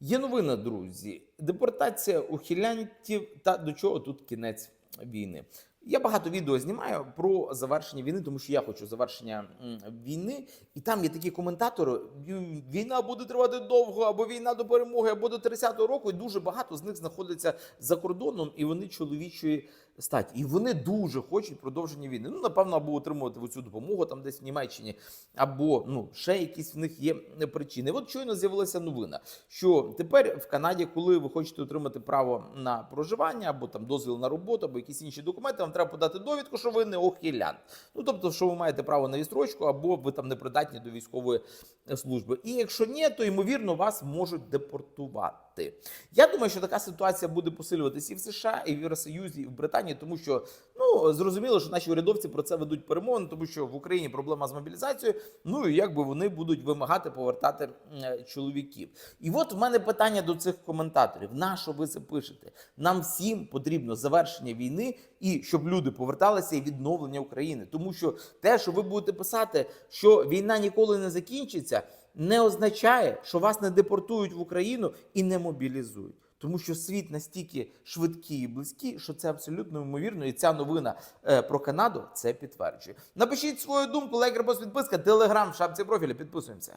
Є новина, друзі. Депортація ухилянтів та до чого тут кінець війни. Я багато відео знімаю про завершення війни, тому що я хочу завершення війни. І там є такі коментатори: війна буде тривати довго, або війна до перемоги, або до 30-го року. І дуже багато з них знаходиться за кордоном, і вони чоловічої статі. І вони дуже хочуть продовження війни. Ну, напевно, або отримувати цю допомогу там десь в Німеччині, або ну ще якісь в них є причини. От щойно з'явилася новина, що тепер в Канаді, коли ви хочете отримати право на проживання, або там дозвіл на роботу, або якісь інші документи, вам треба подати довідку, що ви не охилянт. Ну тобто, що ви маєте право на відстрочку, або ви там не придатні до військової служби. І якщо ні, то ймовірно вас можуть депортувати. Я думаю, що така ситуація буде посилюватися і в США, і в Євросоюзі, і в Британії, тому що ну зрозуміло, що наші урядовці про це ведуть перемовини, тому що в Україні проблема з мобілізацією. Ну і якби вони будуть вимагати повертати е, чоловіків. І от в мене питання до цих коментаторів: на що ви це пишете? Нам всім потрібно завершення війни і щоб люди поверталися і відновлення України, тому що те, що ви будете писати, що війна ніколи не закінчиться, не означає, що вас не депортують в Україну і не мобілізують. Тому що світ настільки швидкий і близький, що це абсолютно ймовірно, і ця новина е, про Канаду це підтверджує. Напишіть свою думку, лайк, репост, підписка, телеграм, в шапці профіля. Підписуємося.